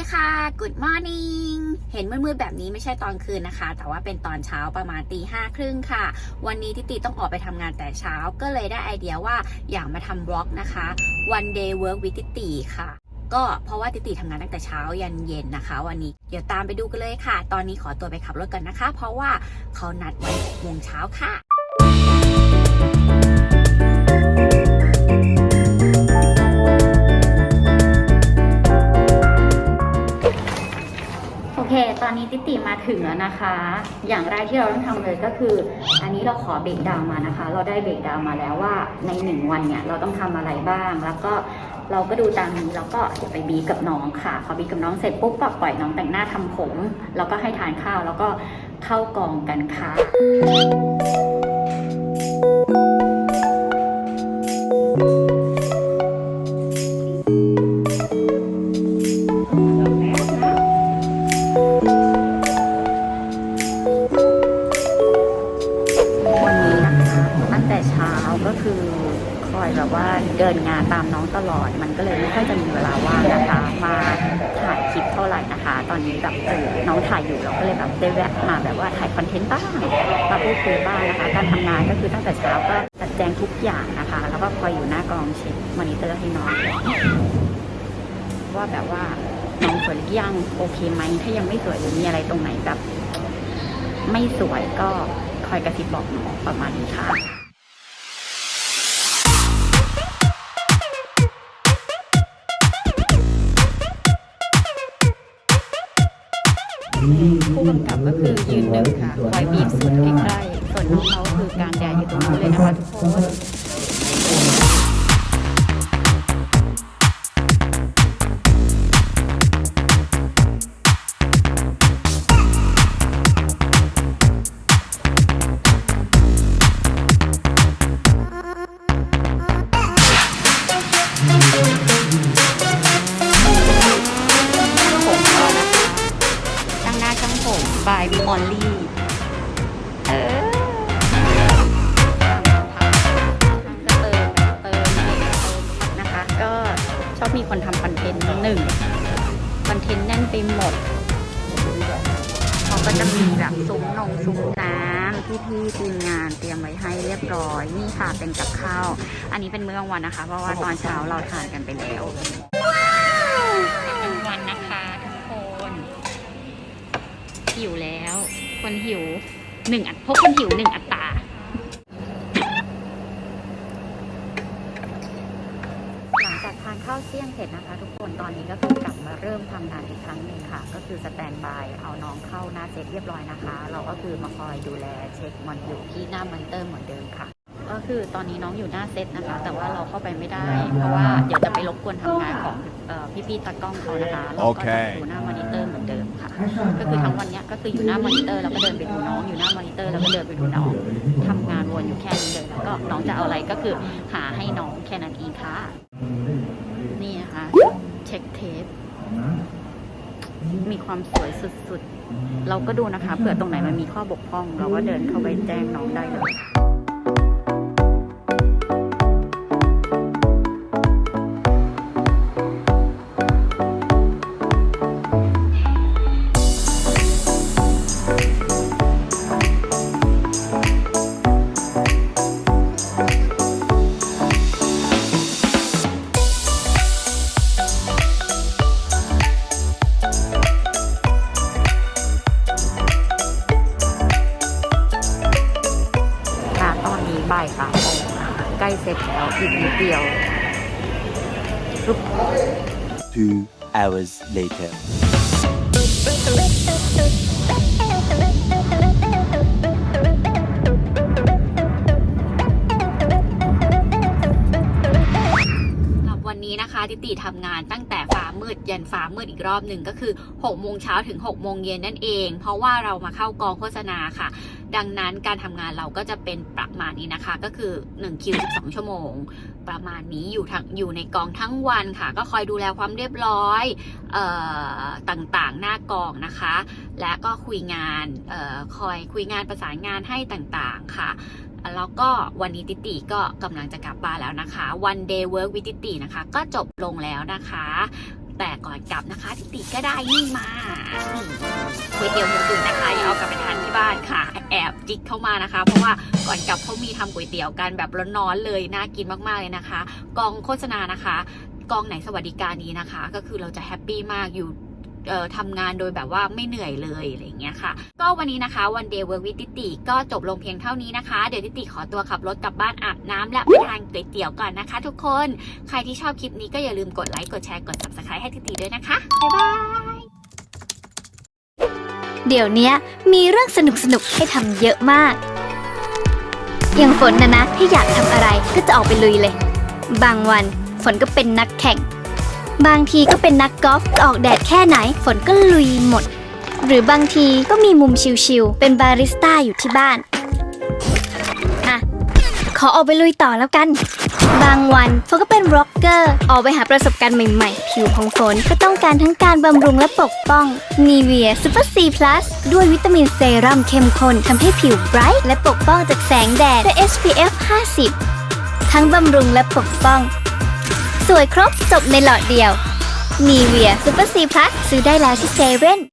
ดีค่ะ Good morning เห็นมืดๆแบบนี้ไม่ใช่ตอนคืนนะคะ แต่ว่าเป็นตอนเช้าประมาณตีห้าครึ่งค่ะ วันนี้ทิติต้องออกไปทำงานแต่เช้า ก็เลยได้ไอเดียว่าอยากมาทำบล็อกนะคะ one day work with ติติค่ะ ก็เพราะว่าติติทำงานตั้งแต่เช้ายันเย็นนะคะ วันนี้เดี๋ยวตามไปดูกันเลยค่ะ ตอนนี้ขอตัวไปขับรถกันนะคะ เพราะว่าเขานัดไว้6โมงเช้าค่ะ นะคะ อย่างแรกที่เราต้องทำเลยก็คือ อันนี้เราขอเบรกดาวมานะคะ เราได้เบรกดาวมาแล้วว่าในหนึ่งวันเนี่ยเราต้องทำอะไรบ้าง แล้วก็เราก็ดูตามนี้แล้วก็จะไปบีกับน้องค่ะ พอบีกับน้องเสร็จปุ๊บก็ปล่อยน้องแต่งหน้าทำผม แล้วก็ให้ทานข้าวแล้วก็เข้ากองกันค่ะ เดินงานตามน้องตลอด มันก็เลยไม่ค่อยจะมีเวลาว่างนะคะ มาถ่ายคลิปเท่าไหร่นะคะ ตอนนี้แบบเออน้องถ่ายอยู่เราก็เลยแบบได้แวะมาแบบว่าถ่ายคอนเทนต์บ้างมาพูดคุยบ้างนะคะ การทำงานก็คือตั้งแต่เช้าก็จัดแจงทุกอย่างนะคะ แล้วก็คอยอยู่หน้ากองเช็คมอนิเตอร์ให้น้องว่าแบบว่าน้องสวยหรือยังโอเคไหมถ้ายังไม่สวยหรือมีอะไรตรงไหนแบบ ไม่สวยก็คอยกระซิบบอกหนูประมาณนี้ค่ะ ผู้กำกับก็คือยืนหนึ่งค่ะคอยบีบสุดใกล้ๆส่วนน้องเขาคือการแดดอยู่ตรงนู้นเลยนะคะทุกคน ผมบายมอลลี่เออก็เติมเติมเติมนะคะก็ชอบมีคนทำคอนเทนต์หนึ่งคอนเทนต์แน่นไปหมดเขาก็จะมีแบบซุ้มนงซุ้มน้ำที่พี่ทีมงานเตรียมไว้ให้เรียบร้อย นี่ค่ะเป็นกับข้าว อันนี้เป็นมื้อกลางวันนะคะ เพราะว่าตอนเช้าเราทานกันไปแล้ว คนหิวหนึ่งอัดพบคนหิวหนึ่งอัตราหลังจากทานข้าวเที่ยงเสร็จนะคะ ทุกคนตอนนี้ก็คือกลับมาเริ่มทำงานอีกครั้งหนึ่งค่ะ ก็คือสแตนบายเอาน้องเข้าหน้าเซตเรียบร้อยนะคะ เราก็คือมาคอยดูแลเช็คมอนอยู่ที่หน้ามอนเตอร์เหมือนเดิมค่ะ คือตอนนี้น้องอยู่หน้าเซตนะคะ แต่ว่าเราเข้าไปไม่ได้ เพราะว่าเดี๋ยวจะไปรบกวนทำงานของเอ่อพี่ๆตากล้องเขานะคะเราก็จะอยู่หน้ามอนิเตอร์เหมือนเดิมค่ะ ก็คือทั้งวันเนี้ยก็คืออยู่หน้ามอนิเตอร์แล้วก็เดินไปดูน้องอยู่หน้ามอนิเตอร์แล้วก็เดินไปดูน้องทำงานวนอยู่แค่นี้เลยแล้วก็น้องจะเอาอะไรก็คือหาให้น้องแค่นั้นเองค่ะ นี่นะคะเช็คเทป มีความสวยสุดๆ เราก็ดูนะคะ เผื่อตรงไหนมันมีข้อบกพร่อง เราก็เดินเข้าไปแจ้งน้องได้เลย Two hours later. ติติทำงานตั้งแต่ฟ้ามืดยันฟ้ามืดอีกรอบหนึ่งก็คือ6โมงเช้าถึง6โมงเย็นนั่นเอง เพราะว่าเรามาเข้ากองโฆษณาค่ะ ดังนั้นการทำงานเราก็จะเป็นประมาณนี้นะคะ ก็คือ1คิว12 ชั่วโมง ประมาณนี้อยู่ทั้งอยู่ในกองทั้งวันค่ะ ก็คอยดูแลความเรียบร้อยออต่างๆ หน้ากองนะคะ และก็คุยงานออคอยคุยงานประสานงานให้ต่างๆค่ะ แล้วก็วันนี้ติติก็กำลังจะกลับบ้านแล้วนะคะ one day work with ติตินะคะ ก็จบลงแล้วนะคะ แต่ก่อนกลับนะคะ ติติก็ได้นี่มาก๋วยเตี๋ยวหมูตุ๋นนะคะอย่าเอากลับไปทานที่บ้านค่ะ แอบจิกเข้ามานะคะ เพราะว่าก่อนกลับเขามีทำก๋วยเตี๋ยวกันแบบร้อนๆเลยน่ากินมากๆเลยนะคะ กองโฆษณานะคะ กองไหนสวัสดิการนี้นะคะ ก็คือเราจะแฮปปี้มากอยู่ ทำงานโดยแบบว่าไม่เหนื่อยเลยอะไรเงี้ยค่ะ ก็วันนี้นะคะวันเดย์เวิร์กวิติติก็จบลงเพียงเท่านี้นะคะ เดี๋ยวติติขอตัวขับรถกลับบ้านอาบน้ำและไปทานก๋วยเตี๋ยวก่อนนะคะ ทุกคนใครที่ชอบคลิปนี้ก็อย่าลืมกดไลค์กดแชร์กด subscribe ให้ติติด้วยนะคะบ๊ายบายเดี๋ยวนี้มีเรื่องสนุกสนุกให้ทำเยอะมาก อย่างฝนนะนะที่อยากทำอะไรก็จะออกไปลุยเลย บางวันฝนก็เป็นนักแข่ง บางทีก็เป็นนักกอล์ฟออกแดดแค่ไหน ฝนก็ลุยหมด หรือบางทีก็มีมุมชิลๆเป็นบาริสต้าอยู่ที่บ้าน อะ ขอออกไปลุยต่อแล้วกัน บางวันฝนก็เป็นร็อกเกอร์ ออกไปหาประสบการณ์ใหม่ๆ ผิวของฝนก็ต้องการทั้งการบำรุงและปกป้อง Nivea Super C Plus ด้วยวิตามินเซรั่มเข้มข้นทำให้ผิวไบรท์และปกป้องจากแสงแดดด้วย SPF 50 ทั้งบำรุงและปกป้อง สวยครบจบในหลอดเดียวนีเวียซูเปอร์ซีพลัสซื้อได้แล้วที่เซเว่น